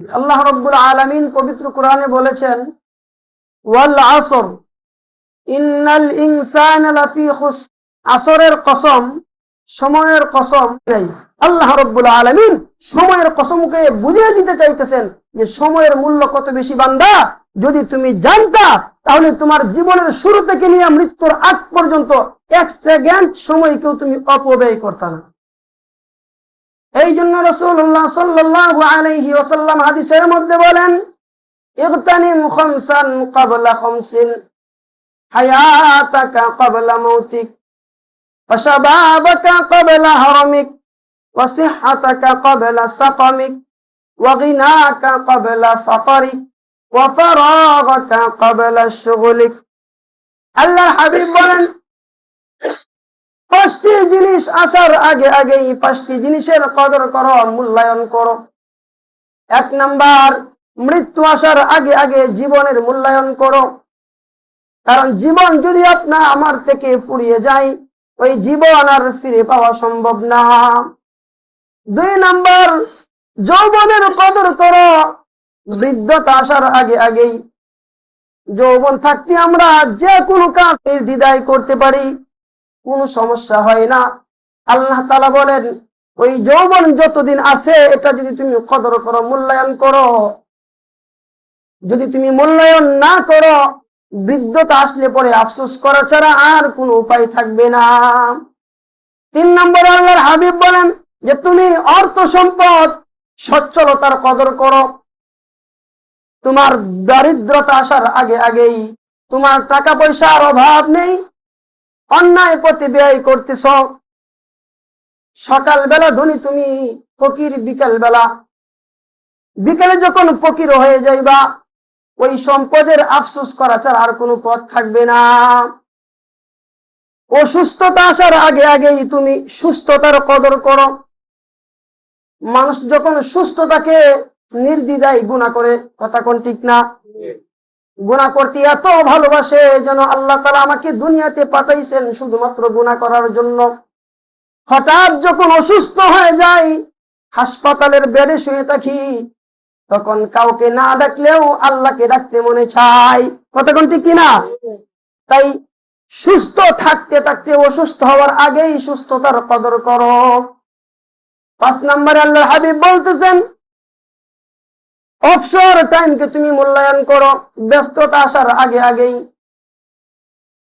আল্লাহ রব্বুল আলমিন পবিত্র কোরআনে বলেছেন, ওয়াল আসর, ইন্নাল ইনসান আসরের কসম, সময়ের কসম নেই। আল্লাহ রব্বুল আলমিন সময়ের কসমকে বুঝিয়ে দিতে চাইতেছেন যে সময়ের মূল্য কত বেশি বান্দা। যদি তুমি জানতা, তাহলে তোমার জীবনের শুরু থেকে নিয়ে মৃত্যুর আগ পর্যন্ত এক সেকেন্ড সময় কেউ তুমি অপব্যয় করতা না। এই জন্য রসুল্লাহ সাল্লাহ আলাইহি ওসাল্লাম হাদিসের মধ্যে বলেন ইগতানিম খামসান ক্বাবলা খামসিন হায়াতাকা ক্বাবলা মাউতিক وشبابك قبل هرمك وصحتك قبل سقمك وغناك قبل فقرك وفراغك قبل شغلك আল্লাহ হাবিব বলেন পাঁচটি জিনিস আসার আগে আগেই পাঁচটি জিনিসের কদর করো, মূল্যায়ন করো। এক নাম্বার, মৃত্যু আসার আগে আগে জীবনের মূল্যায়ন করো। কারণ জীবন যদি আপনার আমার থেকে ফুরিয়ে যায়, ওই জীবন আর ফিরে পাওয়া সম্ভব না। দুই নাম্বার, যৌবনের কদর করো, বৃদ্ধতা আসার আগে আগেই। যৌবন থাকতে আমরা যে কোনো কাজ নির্দ্বিধায় করতে পারি। কোনো সমস্যা হয় না। আল্লাহ তালা বলেন, ওই যৌবন যতদিন আছে, এটা যদি তুমি কদর করো, মূল্যায়ন করো। যদি তুমি মূল্যায়ন না করো, বৃদ্ধতা আসলে পরে আফসোস করা ছাড়া আর কোনো উপায় থাকবে না। তিন নম্বরে আল্লাহর হাবিব বলেন যে, তুমি অর্থ সম্পদ, সচ্ছলতার কদর করো। তোমার দারিদ্রতা আসার আগে আগেই তোমার টাকা পয়সার অভাব নেই অন্যায় পথে ব্যয় করতেছ। সকালবেলা ধনী তুমি, ফকির বিকাল বেলা বিকালে যখন ফকির হয়ে যাইবা, ওই সম্পদের আফসোস করা ছাড়া আর কোনো পথ থাকবে না। অসুস্থতা আসার আগে আগেই তুমি সুস্থতার কদর করো। মানুষ যখন সুস্থতাকে নির্দ্বিধায় গুণা করে, কথা কোন ঠিক না? গুণা করতে এত ভালোবাসে যেন আল্লাহ তালা আমাকে দুনিয়াতে পাঠাইছেন শুধুমাত্র গুণা করার জন্য। হঠাৎ যখন অসুস্থ হয়ে যায় হাসপাতালের বেডে শুয়ে থাকি, তখন কাউকে না ডাকলেও আল্লাহকে ডাকতে মনে চাই। কতক্ষণ ঠিক কিনা? তাই সুস্থ থাকতে থাকতে, অসুস্থ হওয়ার আগেই সুস্থতার কদর করো। পাঁচ নম্বরে আল্লাহ হাবিব বলতেছেন অবসর টাইমকে তুমি মূল্যায়ন করো, ব্যস্ততা আসার আগে আগেই।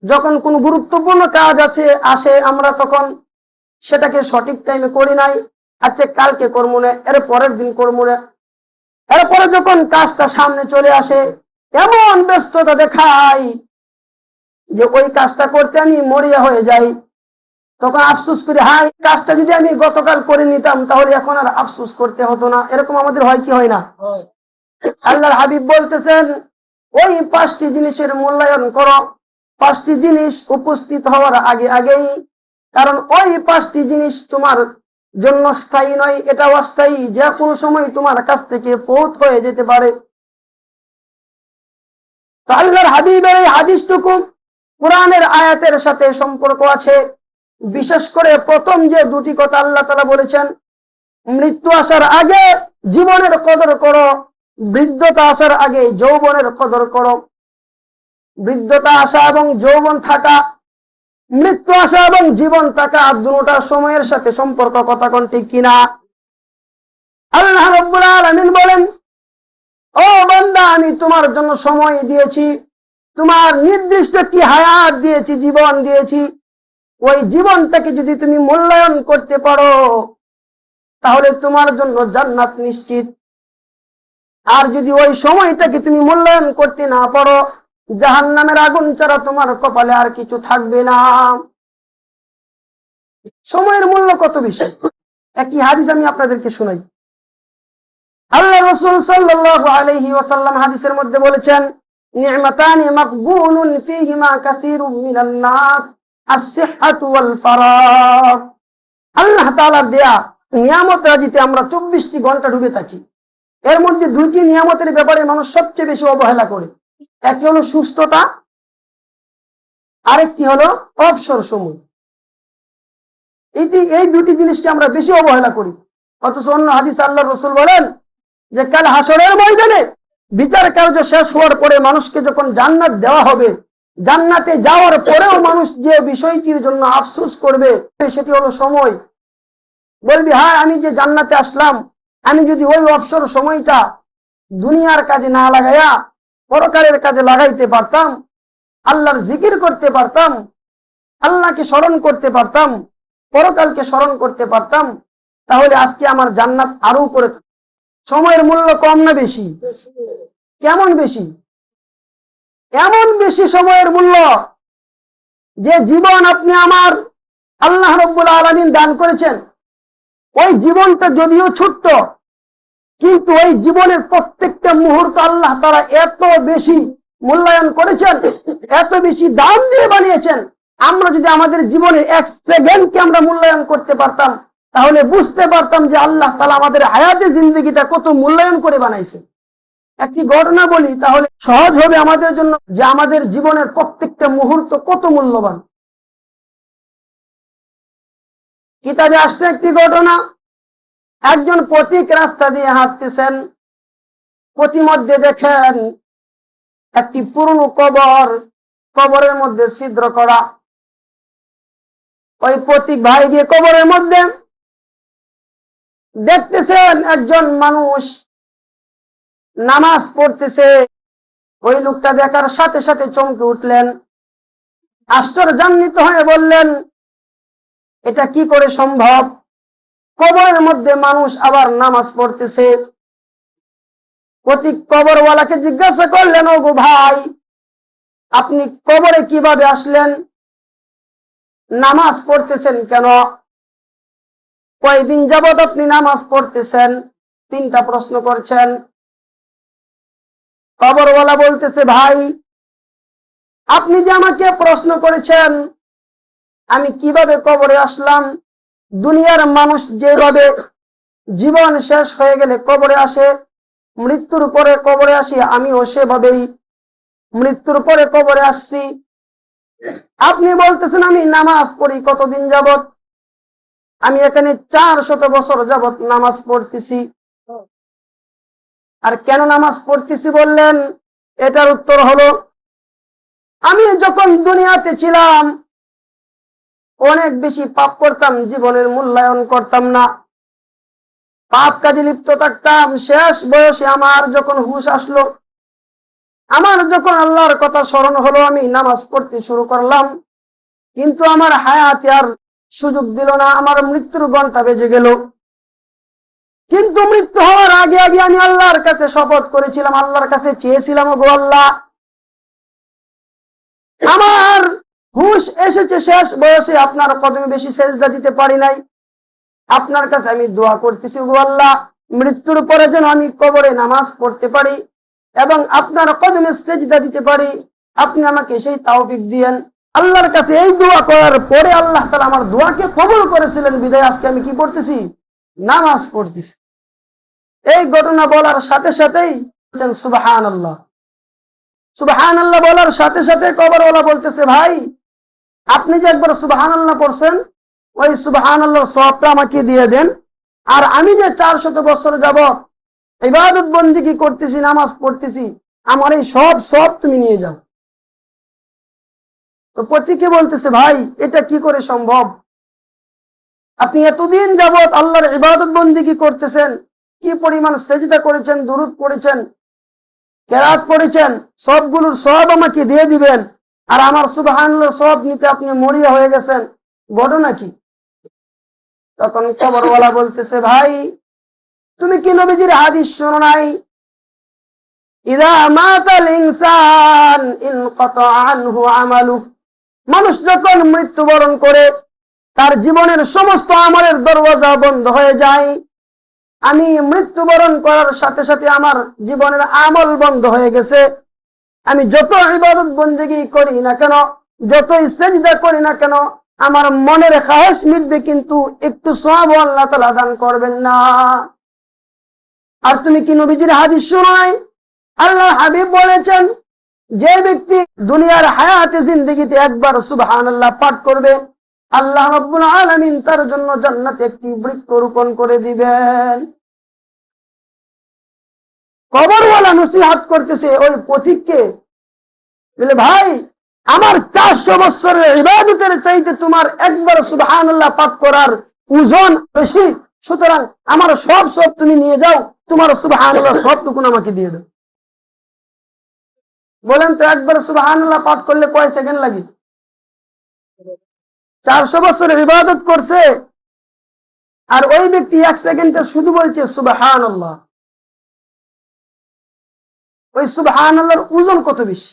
যখন কোন গুরুত্বপূর্ণ কাজ আছে, আসে, আমরা তখন সেটাকে সঠিক টাইমে করি নাই। আচ্ছা কালকে করব না, এর পরের দিন করব না। এরপরে যখন কাজটা সামনে চলে আসে, এমন ব্যস্ততা দেখাই যে ওই কাজটা করতে আমি মরিয়া হয়ে যাই। তখন আফসুস করি হাই কাজটা যদি আমি গতকাল করে নিতাম তাহলে এখন আর আফসুস করতে হতো না। এরকম আমাদের হয় কি হয় না? আল্লাহর হাবিব বলতেছেন ওই পাঁচটি জিনিসের মূল্যায়ন করো। পাঁচটি জিনিস উপস্থিত হওয়ার আগে আগেই কারণ ওই পাঁচটি জিনিস তোমার জন্য স্থায়ী নয় এটা অস্থায়ী। যে কোনো সময় তোমার কাছ থেকে পৌঁছ হয়ে যেতে পারে। আল্লাহর হাবিবের এই হাদিসটুকু কোরআনের আয়াতের সাথে সম্পর্ক আছে। বিশেষ করে প্রথম যে দুটি কথা আল্লাহ তালা বলেছেন, মৃত্যু আসার আগে জীবনের কদর করো, বৃদ্ধতা আসার আগে যৌবনের কদর করো। বৃদ্ধতা আসা এবং যৌবন থাকা, মৃত্যু আসা এবং জীবন থাকা আর দুটা সময়ের সাথে সম্পর্ক কথা কোন ঠিক কিনা? আল্লাহ আলামিন বলেন, ও বান্দা, আমি তোমার জন্য সময় দিয়েছি, তোমার নির্দিষ্ট কি হায়াত দিয়েছি, জীবন দিয়েছি ওই জীবনটাকে যদি তুমি মূল্যায়ন করতে পারো, তাহলে তোমার জন্য জান্নাত নিশ্চিত। আর যদি ওই সময়টাকে তুমি মূল্যায়ন করতে না পারো জাহান নামের আগুন ছাড়া তোমার কপালে আর কিছু থাকবে না। সময়ের মূল্য কত বেশি? একই হাদিস আমি আপনাদেরকে শুনাই। আল্লাহ রসুল সাল্লাল্লাহু আলাইহি ওয়াসাল্লাম হাদিসের মধ্যে বলেছেন, নি'মাতানি মাকবুনুন ফীহিমা কাসীরুম মিনান নাস। আল্লাহ দেয়া নিয়ামত রাজিতে আমরা 24টি ঘণ্টা ডুবে থাকি। এর মধ্যে দুইটি নিয়ামতের ব্যাপারে মানুষ সবচেয়ে বেশি অবহেলা করে। একটি হলো সুস্থতা, আরেকটি হলো অবসর সময়। এটি এই দুটি জিনিসকে আমরা বেশি অবহেলা করি। অথচ অন্য হাদিস আল্লাহ রসুল বলেন যে, কাল হাসরের ময়দানে বিচার কার্য শেষ হওয়ার পরে মানুষকে যখন জান্নাত দেওয়া হবে জান্নাতে যাওয়ার পরেও মানুষ যে বিষয়টির জন্য আফসোস করবে সেটি হলো সময়। বলবি হ্যাঁ আমি যে জান্নাতে আসলাম আমি যদি ওই অবসর সময়টা দুনিয়ার কাজে না লাগাইয়া পরকারের কাজে লাগাইতে পারতাম আল্লাহর জিকির করতে পারতাম আল্লাহকে স্মরণ করতে পারতাম পরকালকে স্মরণ করতে পারতাম তাহলে আজকে আমার জান্নাত আরও করে সময়ের মূল্য কম না বেশি। কেমন বেশি? এমন বেশি সময়ের মূল্য যে জীবন আপনি আমার আল্লাহ রব্বুল আলমিন দান করেছেন। ওই জীবনটা যদিও ছোট্ট, কিন্তু ওই জীবনের প্রত্যেকটা মুহূর্ত আল্লাহ তারা এত বেশি মূল্যায়ন করেছেন, এত বেশি দাম দিয়ে বানিয়েছেন। আমরা যদি আমাদের জীবনের এক সেকেন্ডকে আমরা মূল্যায়ন করতে পারতাম, তাহলে বুঝতে পারতাম যে আল্লাহ তালা আমাদের হায়াতে জিন্দগিটা কত মূল্যায়ন করে বানাইছে। একটি ঘটনা বলি, তাহলে সহজ হবে আমাদের জন্য যে আমাদের জীবনের প্রত্যেকটা মুহূর্ত কত মূল্যবান। কিতাবে আসছে একটি ঘটনা, একজন পথিক রাস্তা দিয়ে হাঁটতেছেন প্রতিমধ্যে দেখেন একটি পুরনো কবর, কবরের মধ্যে ছিদ্র করা। ওই পথিক ভাই গিয়ে কবরের মধ্যে দেখতেছেন একজন মানুষ নামাজ পড়তেছে। ওই লোকটা দেখার সাথে সাথে চমকে উঠলেন। আশ্চর্যান্বিত হয়ে বললেন, এটা কি করে সম্ভব? কবরের মধ্যে মানুষ আবার নামাজ পড়তেছে। প্রতি কবরওয়ালাকে জিজ্ঞাসা করলেন ও গো ভাই, আপনি কবরে কীভাবে আসলেন? নামাজ পড়তেছেন কেন? কয়দিন যাবত আপনি নামাজ পড়তেছেন? তিনটা প্রশ্ন করছেন। কবরওয়ালা বলতেছে, ভাই, আপনি যে আমাকে প্রশ্ন করেছেন, আমি কীভাবে কবরে আসলাম? দুনিয়ার মানুষ যেভাবে জীবন শেষ হয়ে গেলে কবরে আসে, মৃত্যুর পরে কবরে আসি, আমিও সেভাবেই মৃত্যুর পরে কবরে আসছি। আপনি বলতেছেন, আমি নামাজ পড়ি, কতদিন যাবত আমি এখানে চার শত বছর যাবত নামাজ পড়তেছি। আর কেন নামাজ পড়তেছি বললেন? এটার উত্তর হলো, আমি যখন দুনিয়াতে ছিলাম, অনেক বেশি পাপ করতাম, জীবনের মূল্যায়ন করতাম না। পাপ কাজে লিপ্ত থাকতাম, শেষ বয়সে আমার যখন হুশ আসলো, আমার যখন আল্লাহর কথা স্মরণ হলো, আমি নামাজ পড়তে শুরু করলাম। কিন্তু আমার হায়াতে আর সুযোগ দিল না, আমার মৃত্যুর ঘণ্টা বেজে গেল। কিন্তু মৃত্যু হওয়ার আগে আগে আমি আল্লাহর কাছে শপথ করেছিলাম, আল্লাহর কাছে চেয়েছিলাম গো আল্লাহ। আমার হুশ এসেছে শেষ বয়সে, আপনার কদমে বেশি সেজদা দিতে পারি নাই। আপনার কাছে আমি দোয়া করতেছি গো আল্লাহ। মৃত্যুর পরে যেন আমি কবরে নামাজ পড়তে পারি এবং আপনার কদমে সেজদা দিতে পারি। আপনি আমাকে সেই তাওফিক দিয়েন। আল্লাহর কাছে এই দোয়া করার পরে আল্লাহ তালা আমার দোয়াকে কবল করেছিলেন। বিদায়, আজকে আমি কি পড়তেছি? নামাজ পড়তেছি। এই ঘটনা বলার সাথে সাথেই সুবাহান আল্লাহ সুবাহান আল্লাহ বলার সাথে সাথে কবরওয়ালা বলতেছে, ভাই, আপনি যে একবার সুবাহান আল্লাহ পড়ছেন, ওই সুবাহান আল্লাহর সবটা আমাকে দিয়ে দেন। আর আমি যে চার শত বছর যাব ইবাদত বন্দিগি করতেছি, নামাজ পড়তেছি, আমার এই সব সব তুমি নিয়ে যাও। তো পতিকে বলতেছে, ভাই, এটা কি করে সম্ভব? আপনি এতদিন যাবৎ আল্লাহর ইবাদত বন্দিগি করতেছেন? কি পরিমাণ সেজদা করেছেন, দুরুদ পড়েছেন কেরাত পড়েছেন, সবগুলোর সব আমাকে দিয়ে দিবেন, আর আমার সুবহানাল্লাহ সব নিতে আপনি মরিয়া হয়ে গেছেন। ঘটনা কি? তখন কবরওয়ালা বলতেছে, ভাই, তুমি কি নবীজির হাদিস শোনো নাই? মানুষ যখন মৃত্যুবরণ করে তার জীবনের সমস্ত আমলের দরওয়াজা বন্ধ হয়ে যায়। আমি মৃত্যুবরণ করার সাথে সাথে আমার জীবনের আমল বন্ধ হয়ে গেছে। আমি যত ইবাদত বন্দিগি করি না কেন, যতই সেজদা করি না কেন, আমার মনের খাহেস মিটবে কিন্তু একটু সব আল্লাহ তালা দান করবেন না। আর তুমি কি নবীজির হাদিস শোনাই আল্লাহ হাবিব বলেছেন, যে ব্যক্তি দুনিয়ার হায়াতে জিন্দগিতে একবার সুবহান আল্লাহ পাঠ করবে আল্লাহ রব্বুল আলামিন তার জন্য জান্নাতে একটি বৃক্ষ রোপণ করে দিবেন। কবরওয়ালা নসিহাত করতেছে ওই পথিককে, বলে, ভাই, আমার চারশো বছরের ইবাদতের চাইতে তোমার একবার সুবহানাল্লাহ পাঠ করার ওজন বেশি। সুতরাং আমার সব সব তুমি নিয়ে যাও, তোমার সুবহানাল্লাহ সবটুকুন আমাকে দিয়ে দাও। বলেন তো, একবার সুবহানাল্লাহ পাঠ করলে কয় সেকেন্ড লাগে? চারশো বছরের ইবাদত করছে। আর ওই ব্যক্তি এক সেকেন্ডে শুধু বলছে সুবাহান আল্লাহ ওই সুবাহান আল্লাহর ওজন কত বেশি?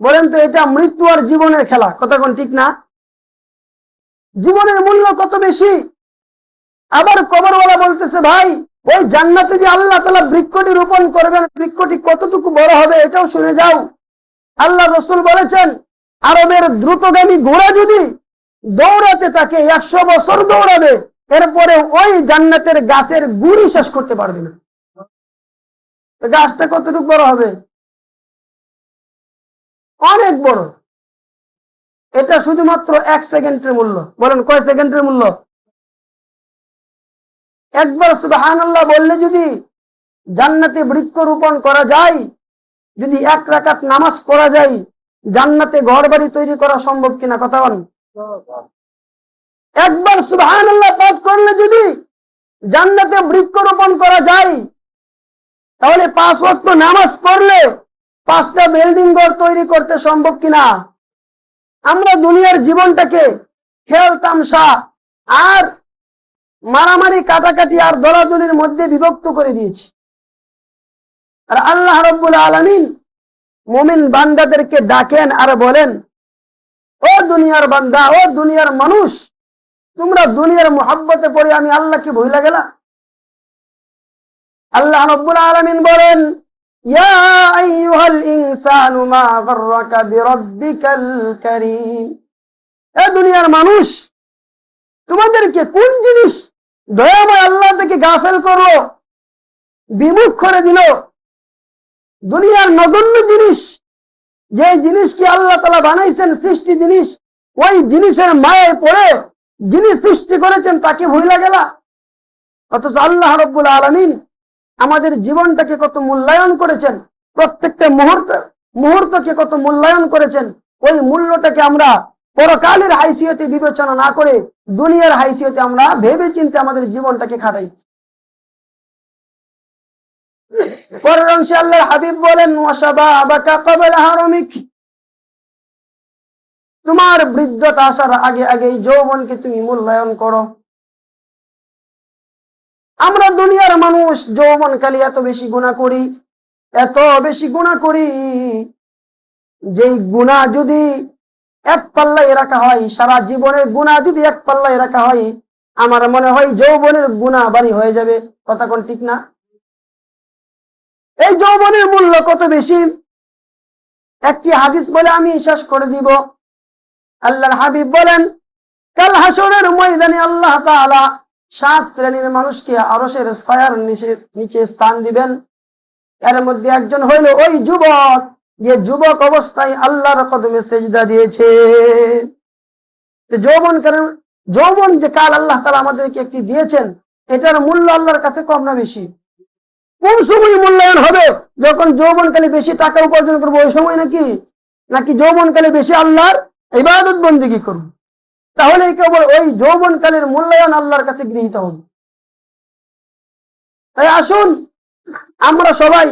বলেন তো, এটা মৃত্যু আর জীবনের খেলা। কথা কোন ঠিক না? জীবনের মূল্য কত বেশি? আবার কবরওয়ালা বলতেছে, ভাই, ওই জান্নাতে যে আল্লাহ তালা বৃক্ষটি রোপণ করবেন, বৃক্ষটি কতটুকু বড় হবে, এটাও শুনে যাও। আল্লাহ রসুল বলেছেন আরবের দ্রুতগামী ঘোড়া যদি দৌড়াতে থাকে, একশো বছর দৌড়াবে এরপরে ওই জান্নাতের গাছের গুড়ি শেষ করতে পারবে না। গাছটা কতটুকু বড় হবে? অনেক বড়। এটা শুধুমাত্র এক সেকেন্ডের মূল্য। বলেন, কয় সেকেন্ডের মূল্য? একবার সুবাহান আল্লাহ বললে যদি জান্নাতে বৃক্ষ রোপণ করা যায়, যদি এক রাকাত নামাজ পড়া যায় জান্নাতে ঘর বাড়ি তৈরি করা সম্ভব কিনা কথা বলেন। একবার আল্লাহ পাঠ করলে যদি জান্নাতে বৃক্ষরোপণ করা যায়, তাহলে পাঁচ ওয়াক্ত নামাজ পড়লে পাঁচটা বিল্ডিং ঘর তৈরি করতে সম্ভব কিনা? আমরা দুনিয়ার জীবনটাকে খেল তামসা আর মারামারি, কাটাকাটি আর দলাদলির মধ্যে বিভক্ত করে দিয়েছি। আর আল্লাহ রব্বুল আলমিন মোমিন বান্দাদেরকে ডাকেন আর বলেন, ও দুনিয়ার বান্দা, ও দুনিয়ার মানুষ, তোমরা দুনিয়ার মোহাব্বতে পড়ে আমি আল্লাহকে ভুলে গেলা আল্লাহ রব্বুল আলামিন বলেন দুনিয়ার মানুষ, তোমাদেরকে কোন জিনিস দয়াময় আল্লাহ থেকে গাফেল করল, বিমুখ করে দিল দুনিয়ার নগণ্য জিনিস যে জিনিসকে আল্লাহ তালা বানাইছেন সৃষ্টি জিনিস, ওই জিনিসের মায়ে পড়ে যিনি সৃষ্টি করেছেন তাকে ভুলে গেলা। অথচ আল্লাহ রব্বুল আলমিন আমাদের জীবনটাকে কত মূল্যায়ন করেছেন, প্রত্যেকটা মুহূর্ত, মুহূর্তকে কত মূল্যায়ন করেছেন, ওই মূল্যটাকে আমরা পরকালের হাইসিয়তে বিবেচনা না করে দুনিয়ার হাইসিয়তে আমরা ভেবে চিন্তে আমাদের জীবনটাকে খাটাই। পরের অংশে আল্লাহ হাবিব বলেন তোমার বৃদ্ধতা আসার আগে আগে যৌবনকে তুমি মূল্যায়ন করো। আমরা দুনিয়ার মানুষ যৌবনকালী এত বেশি গুণা করি, এত বেশি গুণা করি, যেই গুণা যদি এক পাল্লায় রাখা হয়, সারা জীবনের গুণা যদি এক পাল্লায় রাখা হয়, আমার মনে হয় যৌবনের গুণা বাড়ি হয়ে যাবে। কথা কোন ঠিক না? এই যৌবনের মূল্য কত বেশি? একটি হাদিস বলে আমি শেষ করে দিব। আল্লাহর হাবিব বলেন, কাল হাসরের ময়দানে আল্লাহ তাআলা সাত শ্রেণির মানুষকে আরশের ছায়ার নিচে নিচে স্থান দিবেন। এর মধ্যে একজন হইল ওই যুবক, যে যুবক অবস্থায় আল্লাহর কদমে সেজদা দিয়েছে। যৌবন কারণ, যৌবন যে কাল আল্লাহ তালা আমাদেরকে একটি দিয়েছেন, এটার মূল্য আল্লাহর কাছে কম না বেশি? কোন সময় মূল্যায়ন হবে? যখন যৌবনকালে বেশি টাকা উপার্জন করব, ওই সময় নাকি? নাকি যৌবনকালে বেশি আল্লাহর ইবাদত বন্দিগি করব? তাহলে কেবল ওই যৌবনকালের মূল্যায়ন আল্লাহর কাছে গৃহীত হবে। তাই আসুন, আমরা সবাই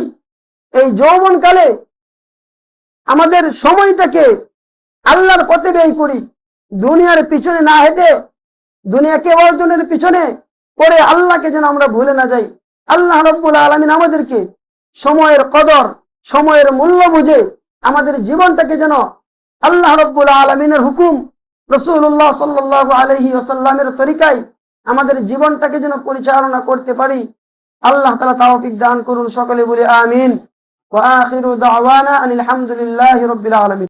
এই যৌবনকালে আমাদের সময়টাকে আল্লাহর পথে ব্যয় করি। দুনিয়ার পিছনে না হেঁটে, দুনিয়াকে অর্জনের পিছনে পরে আল্লাহকে যেন আমরা ভুলে না যাই। আল্লাহ রব্বুল আলমিন আমাদেরকে সময়ের কদর, সময়ের মূল্য বুঝে আমাদের জীবনটাকে যেন আল্লাহ রব্বুল আলমিনের হুকুম রসুল্লাহ সাল্লাহ আলহি ওসাল্লামের তরিকায় আমাদের জীবনটাকে যেন পরিচালনা করতে পারি। আল্লাহ তালা তাওফিক দান করুন সকলে বলে আমিন। ওয়া আখিরু দাওয়ানা আনিল হামদুলিল্লাহি রাব্বিল আলামিন।